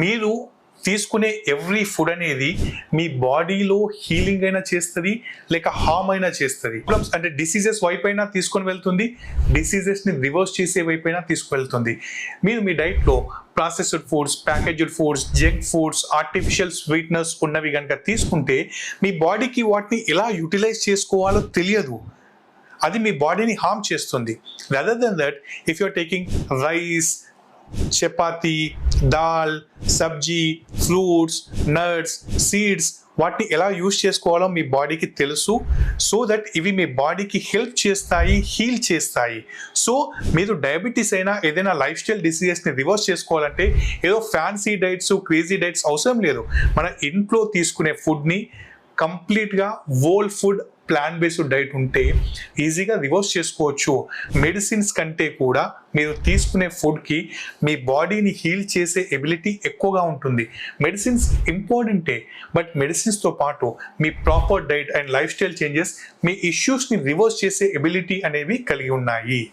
మీరు తీసుకునే every food అనేది మీ బాడీలో హీలింగ్ అయినా చేస్తుంది లేక హామ్ అయినా చేస్తుంది. ప్రాబ్లమ్స్ అంటే డిసీజెస్ వైపు అయినా తీసుకొని వెళ్తుంది డిసీజెస్ని రివర్స్ చేసే వైపు అయినా తీసుకువెళ్తుంది. మీరు మీ డైట్లో processed foods packaged foods junk foods artificial sweetness ఉన్నవి కనుక తీసుకుంటే మీ బాడీకి వాటిని ఎలా యూటిలైజ్ చేసుకోవాలో తెలియదు. అది మీ బాడీని హామ్ చేస్తుంది. Rather then that if you are taking rice chapati dal sabzi fruits nuts seeds వాటిని ఎలా యూజ్ చేసుకోవాలో మీ బాడీకి తెలుసు. సో దట్ ఇవి మీ బాడీకి హెల్ప్ చేస్తాయి హీల్ చేస్తాయి. సో మీరు డయాబెటీస్ అయినా ఏదైనా లైఫ్ స్టైల్ డిసీజెస్ని రివర్స్ చేసుకోవాలంటే ఏదో ఫ్యాన్సీ డైట్స్ క్రేజీ డైట్స్ అవసరం లేదు. మన ఇంట్లో తీసుకునే ఫుడ్ని కంప్లీట్గా whole food plan based diet ఉంటే ఈజీగా రివర్స్ చేసుకోవచ్చు. మెడిసిన్స్ కంటే కూడా మీరు తీసుకునే ఫుడ్కి మీ బాడీని హీల్ చేసే ఎబిలిటీ ఎక్కువగా ఉంటుంది. మెడిసిన్స్ ఇంపార్టెంటే బట్ మెడిసిన్స్తో పాటు మీ proper diet and lifestyle changes మీ ఇష్యూస్ని రివర్స్ చేసే ఎబిలిటీ అనేవి కలిగి ఉన్నాయి.